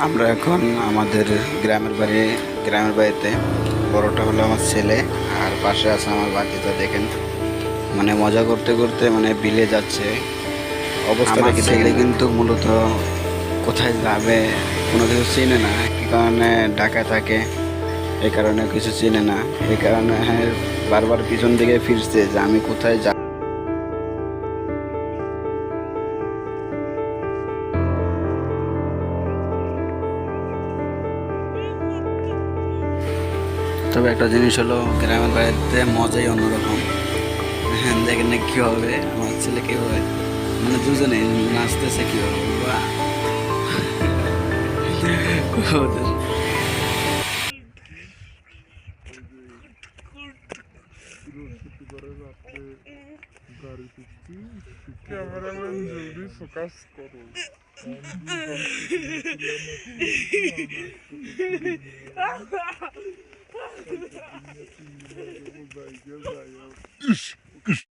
এখন আমাদের গ্রামের বাড়ি গ্রামের বাড়িতে বড়টা হলো আমার ছেলে আর পাশে আছে আমার বাকিটা দেখেন মানে মজা করতে করতে মানে বিলে যাচ্ছে। অবস্থাটা আমার কি ছেলে কিন্তু মূলত কোথায় যাবে কোনো কিছু চিনে না কি কারণে ঢাকায় থাকে এই কারণে কিছু চিনে না এই কারণে হ্যাঁ বারবার পিছন দিকে ফিরছে যে আমি কোথায় যাব তবে একটা জিনিস হলো, গ্রামের বাড়িতে মজাই অন্যরকম হ্যাঁ দেখেন না কী হবে আমার ছেলে কী হবে মানে দুজনে নাচতেছে কী হবে। ওদের ক্যামেরাম্যান জলদি ফোকাস করো Gözay, gözay ya. Üf, üf.